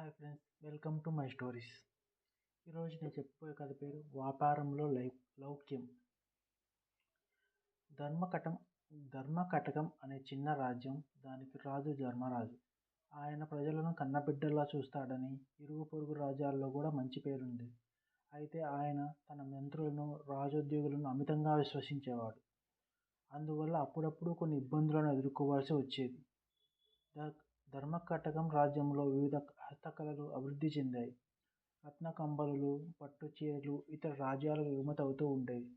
Hi friends welcome to my stories ఈరోజు నేను చెప్పబోయే కథ పేరు వ్యాపారంలో లై లౌక్యం. ధర్మకటం ధర్మకటకం అనే చిన్న రాజ్యం దానికి రాజు ధర్మరాజు. ఆయన ప్రజలను కన్నబిడ్డలా చూస్తాడని ఇరుగు పొరుగు రాజ్యాల్లో కూడా మంచి పేరుంది. అయితే ఆయన తన మంత్రులను రాజోద్యోగులను అమితంగా విశ్వసించేవాడు. అందువల్ల అప్పుడప్పుడు కొన్ని ఇబ్బందులను ఎదుర్కోవాల్సి వచ్చేది. ధర్మకటకం రాజ్యంలో వివిధ హస్తకళలు అభివృద్ధి చెందాయి. రత్నకంబళులు పట్టు చీరలు ఇతర రాజ్యాలకు ఎగుమతి అవుతూ ఉండేవి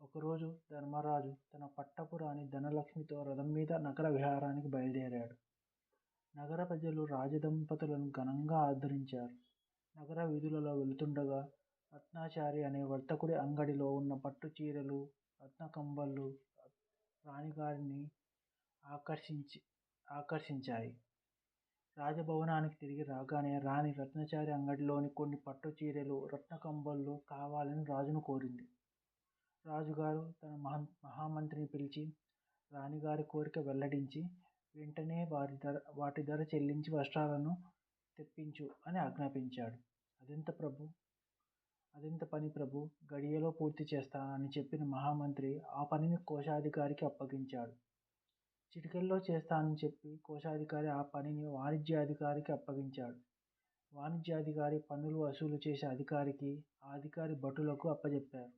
ఒకరోజు ధర్మరాజు తన పట్టపు రాణి ధనలక్ష్మితో రథం మీద నగర విహారానికి బయలుదేరాడు. నగర ప్రజలు రాజదంపతులను ఘనంగా ఆదరించారు. నగర వీధులలో వెళుతుండగా రత్నాచారి అనే వర్తకుడి అంగడిలో ఉన్న పట్టు చీరలు రత్న కంబళ్ళు రాణిగారిని ఆకర్షించి ఆకర్షించాయి. రాజభవనానికి తిరిగి రాగానే రాణి రత్నచారి అంగడిలోని కొన్ని పట్టు చీరలు రత్న కావాలని రాజును కోరింది. రాజుగారు తన మహా మహామంత్రిని పిలిచి రాణిగారి కోరిక వెల్లడించి వెంటనే వారి ధర వాటి ధర చెల్లించి వస్త్రాలను తెప్పించు అని ఆజ్ఞాపించాడు. అదెంత ప్రభు? అదెంత పని ప్రభు? గడియలో పూర్తి చేస్తానని చెప్పిన మహామంత్రి ఆ పనిని కోశాధికారికి అప్పగించాడు. చిటికల్లో చేస్తానని చెప్పి కోశాధికారి ఆ పనిని వాణిజ్యాధికారికి అప్పగించాడు. వాణిజ్యాధికారి పన్నులు వసూలు చేసే అధికారికి ఆ అధికారి భటులకు అప్పజెప్పారు.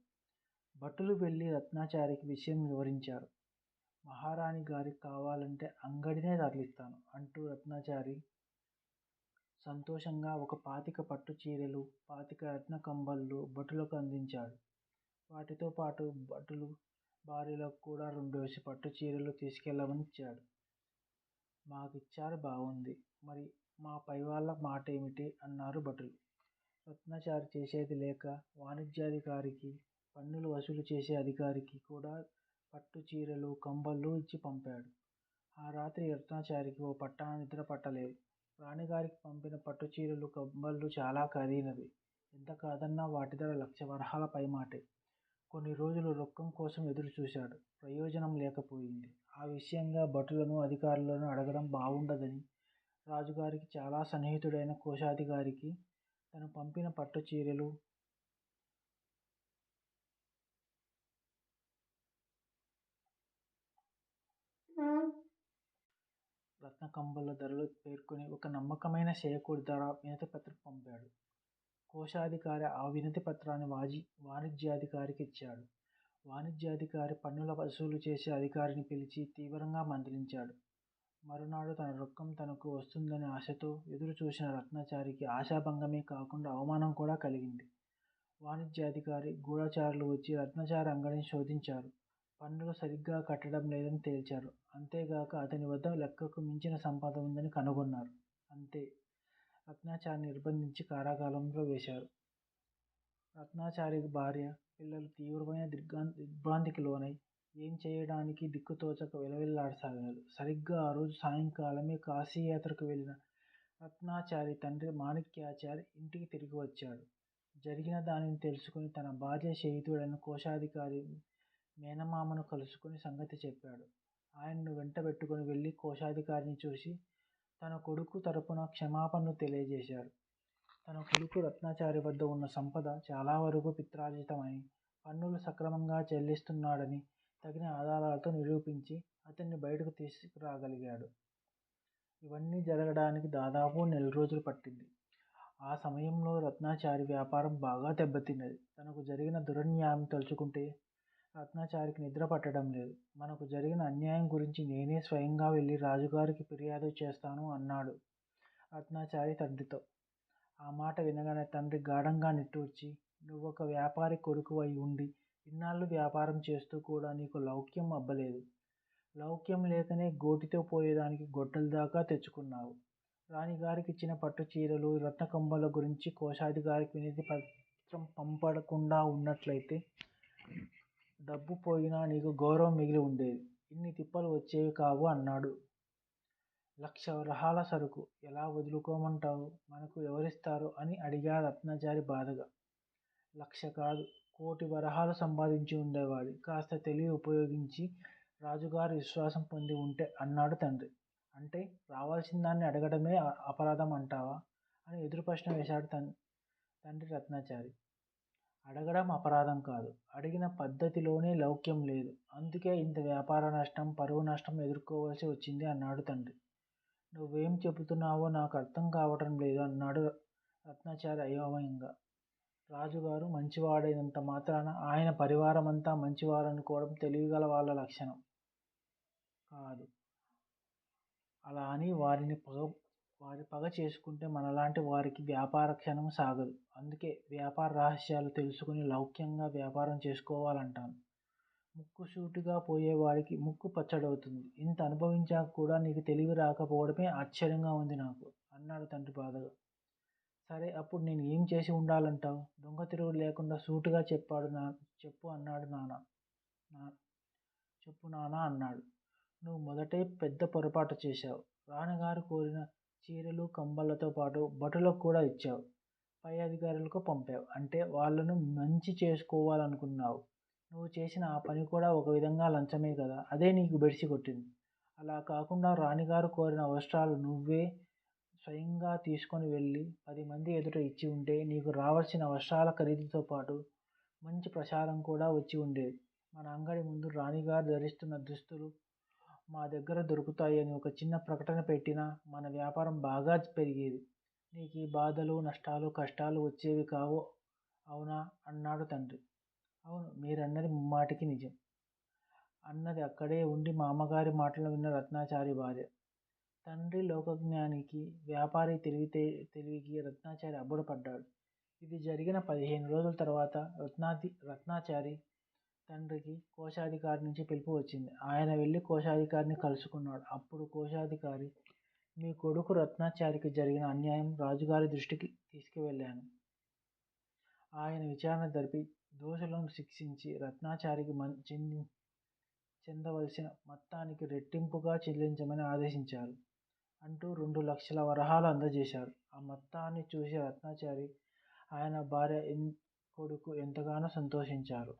భటులు వెళ్ళి రత్నాచారికి విషయం వివరించారు. మహారాణి గారికి కావాలంటే అంగడినే తరలిస్తాను అంటూ రత్నాచారి సంతోషంగా ఒక పాతిక పట్టు చీరలు పాతిక రత్న కంబళ్ళు భటులకు అందించాడు. వాటితో పాటు భటులు భార్యలకు కూడా రెండు వేసి పట్టు చీరలు తీసుకెళ్ళమని ఇచ్చాడు. మాకు ఇచ్చారు బాగుంది మరి మా పై వాళ్ళ మాట ఏమిటి అన్నారు భటులు. రత్నాచారి చేసేది లేక వాణిజ్యాధికారికి పన్నులు వసూలు చేసే అధికారికి కూడా పట్టు చీరలు కంబళ్ళు ఇచ్చి పంపాడు. ఆ రాత్రి రత్నాచారికి ఓ పట్టాన నిద్ర పట్టలేదు. రాణిగారికి పంపిన పట్టు చీరలు కంబళ్ళు చాలా ఖరీదైనవి ఎంత కాదన్నా వాటి ధర లక్ష వరహాల పైమాటే. కొన్ని రోజులు రొక్కం కోసం ఎదురు చూశాడు ప్రయోజనం లేకపోయింది. ఆ విషయంగా భటులను అధికారులను అడగడం బాగుండదని రాజుగారికి చాలా సన్నిహితుడైన కోశాధికారికి తను పంపిన పట్టు చీరలు ధరలు పేర్కొని ఒక నమ్మకమైన సేవకుడి ధర వినతి పత్రం పంపాడు. కోశాధికారి ఆ వినతి పత్రాన్ని వాజి వాణిజ్యాధికారికి ఇచ్చాడు. వాణిజ్యాధికారి పన్నుల వసూలు చేసే అధికారిని పిలిచి తీవ్రంగా మందలించాడు. మరునాడు తన రొక్కం తనకు వస్తుందనే ఆశతో ఎదురు చూసిన రత్నాచారికి ఆశాభంగమే కాకుండా అవమానం కూడా కలిగింది. వాణిజ్యాధికారి గూఢచారులు వచ్చి రత్నచారి అంగడిని శోధించారు. పన్నులు సరిగ్గా కట్టడం లేదని తేల్చారు. అంతేగాక అతని వద్ద లెక్కకు మించిన సంపద ఉందని కనుగొన్నారు. అంతే. రత్నాచారిని నిర్బంధించి కారాగారంలో వేశారు. రత్నాచారి భార్య పిల్లలు తీవ్రమైన దిగ్గా దిగ్భ్రాంతికి లోనై ఏం చేయడానికి దిక్కుతోచక విలవిల్లాడసాగారు. సరిగ్గా ఆ రోజు సాయంకాలమే కాశీయాత్రకు వెళ్ళిన రత్నాచారి తండ్రి మాణిక్యాచారి ఇంటికి తిరిగి వచ్చాడు. జరిగిన దానిని తెలుసుకుని తన భార్య స్నేహితుడైన కోశాధికారి మేనమామను కలుసుకుని సంగతి చెప్పాడు. ఆయన్ను వెంటబెట్టుకుని వెళ్ళి కోశాధికారిని చూసి తన కొడుకు తరపున క్షమాపణలు తెలియజేశారు. తన కొడుకు రత్నాచారి వద్ద ఉన్న సంపద చాలా వరకు పిత్రార్జితమని పన్నులు సక్రమంగా చెల్లిస్తున్నాడని తగిన ఆధారాలతో నిరూపించి అతన్ని బయటకు తీసుకురాగలిగాడు. ఇవన్నీ జరగడానికి దాదాపు నెల రోజులు పట్టింది. ఆ సమయంలో రత్నాచారి వ్యాపారం బాగా దెబ్బతిన్నది. తనకు జరిగిన దురన్యాయం తలుచుకుంటే రత్నాచారికి నిద్ర పట్టడం లేదు. మనకు జరిగిన అన్యాయం గురించి నేనే స్వయంగా వెళ్ళి రాజుగారికి ఫిర్యాదు చేస్తాను అన్నాడు రత్నాచారి తండ్రితో. ఆ మాట వినగానే తండ్రి గాఢంగా నిట్టూర్చి నువ్వు ఒక వ్యాపారి కొడుకు అయి ఉండి ఇన్నాళ్ళు వ్యాపారం చేస్తూ కూడా నీకు లౌక్యం అబ్బలేదు. లౌక్యం లేకనే గోటితో పోయేదానికి గొడ్డల దాకా తెచ్చుకున్నావు. రాణిగారికి ఇచ్చిన పట్టు చీరలు రత్న కంబల గురించి కోశాధికారికి వినతి పత్రం పంపడకుండా ఉన్నట్లయితే డబ్బు పోయినా నీకు గౌరవం మిగిలి ఉండేది. ఇన్ని తిప్పలు వచ్చేవి కావు అన్నాడు. లక్ష వరహాల సరుకు. ఎలా వదులుకోమంటావు? మనకు ఎవరిస్తారు? అని అడిగాడు రత్నచారి బాధగా. లక్ష కాదు కోటి వరహాలు సంపాదించి ఉండేవాడి. కాస్త తెలివి ఉపయోగించి రాజుగారి విశ్వాసం పొంది ఉంటే అన్నాడు తండ్రి. అంటే రావాల్సిన దాన్ని అడగడమే అపరాధం అంటావా? అని ఎదురు ప్రశ్న వేశాడు తండ్రి రత్నాచారి. అడగడం అపరాధం కాదు. అడిగిన పద్ధతిలోనే లౌక్యం లేదు. అందుకే ఇంత వ్యాపార నష్టం పరువు నష్టం ఎదుర్కోవాల్సి వచ్చింది అన్నాడు తండ్రి. నువ్వేం చెబుతున్నావో నాకు అర్థం కావటం లేదు అన్నాడు రత్నాచారి అయోమయంగా. రాజుగారు మంచివాడైనంత మాత్రాన ఆయన పరివారం అంతా మంచివారనుకోవడం తెలివిగల వాళ్ళ లక్షణం. కాదు. అలా అని వారిని పొగ వారి పగ చేసుకుంటే మనలాంటి వారికి వ్యాపార క్షణం సాగదు. అందుకే వ్యాపార రహస్యాలు తెలుసుకుని లౌక్యంగా వ్యాపారం చేసుకోవాలంటాను. ముక్కుసూటిగా పోయేవాడికి ముక్కు పచ్చడవుతుంది. ఇంత అనుభవించాక కూడా నీకు తెలివి రాకపోవడమే ఆశ్చర్యంగా ఉంది నాకు అన్నాడు తండ్రి బాధగా. సరే అప్పుడు నేను ఏం చేసి ఉండాలంటావు? దొంగ తిరుగుడు లేకుండా సూటుగా చెప్పాడు నా చెప్పు అన్నాడు నాన్న నా చెప్పు నాన్న అన్నాడు. నువ్వు మొదటే పెద్ద పొరపాటు చేశావు. రాణగారు కోరిన చీరలు కంబళ్ళతో పాటు బట్టలకు కూడా ఇచ్చావు. పై అధికారులకు పంపావు. అంటే వాళ్ళను మంచి చేసుకోవాలనుకున్నావు. నువ్వు చేసిన ఆ పని కూడా ఒక విధంగా లంచమే కదా. అదే నీకు బెడిసి కొట్టింది. అలా కాకుండా రాణిగారు కోరిన వస్త్రాలు నువ్వే స్వయంగా తీసుకొని వెళ్ళి పది మంది ఎదుట ఇచ్చి ఉంటే నీకు రావాల్సిన వస్త్రాల ఖరీదుతో పాటు మంచి ప్రచారం కూడా వచ్చి ఉండేది. మన అంగడి ముందు రాణిగారు ధరిస్తున్న దుస్తులు మా దగ్గర దొరుకుతాయని ఒక చిన్న ప్రకటన పెట్టినా మన వ్యాపారం బాగా పెరిగేది. నీకు ఈ బాధలు నష్టాలు కష్టాలు వచ్చేవి కావు? అవునా? అన్నాడు తండ్రి. అవును మీరన్నది ముమ్మాటికి నిజం. అన్నది అక్కడే ఉండి మా అమ్మగారి మాటలు విన్న రత్నాచారి భార్య. తండ్రి లోకజ్ఞానికి వ్యాపారి తెలివితే తెలివికి రత్నాచారి అబ్బురపడ్డాడు ఇది జరిగిన పదిహేను రోజుల తర్వాత రత్నాది రత్నాచారి తండ్రికి కోశాధికారి నుంచి పిలుపు వచ్చింది. ఆయన వెళ్ళి కోశాధికారిని కలుసుకున్నాడు. అప్పుడు కోశాధికారి మీ కొడుకు రత్నాచారికి జరిగిన అన్యాయం రాజుగారి దృష్టికి తీసుకువెళ్ళాను. ఆయన విచారణ జరిపి దోషులను శిక్షించి రత్నాచారికి మన్ చెంది చెందవలసిన మొత్తానికి రెట్టింపుగా చెల్లించమని ఆదేశించారు. అంటూ రెండు లక్షల వరహాలు అందజేశారు. ఆ మొత్తాన్ని చూసి రత్నాచారి ఆయన భార్య కొడుకు ఎంతగానో సంతోషించారు.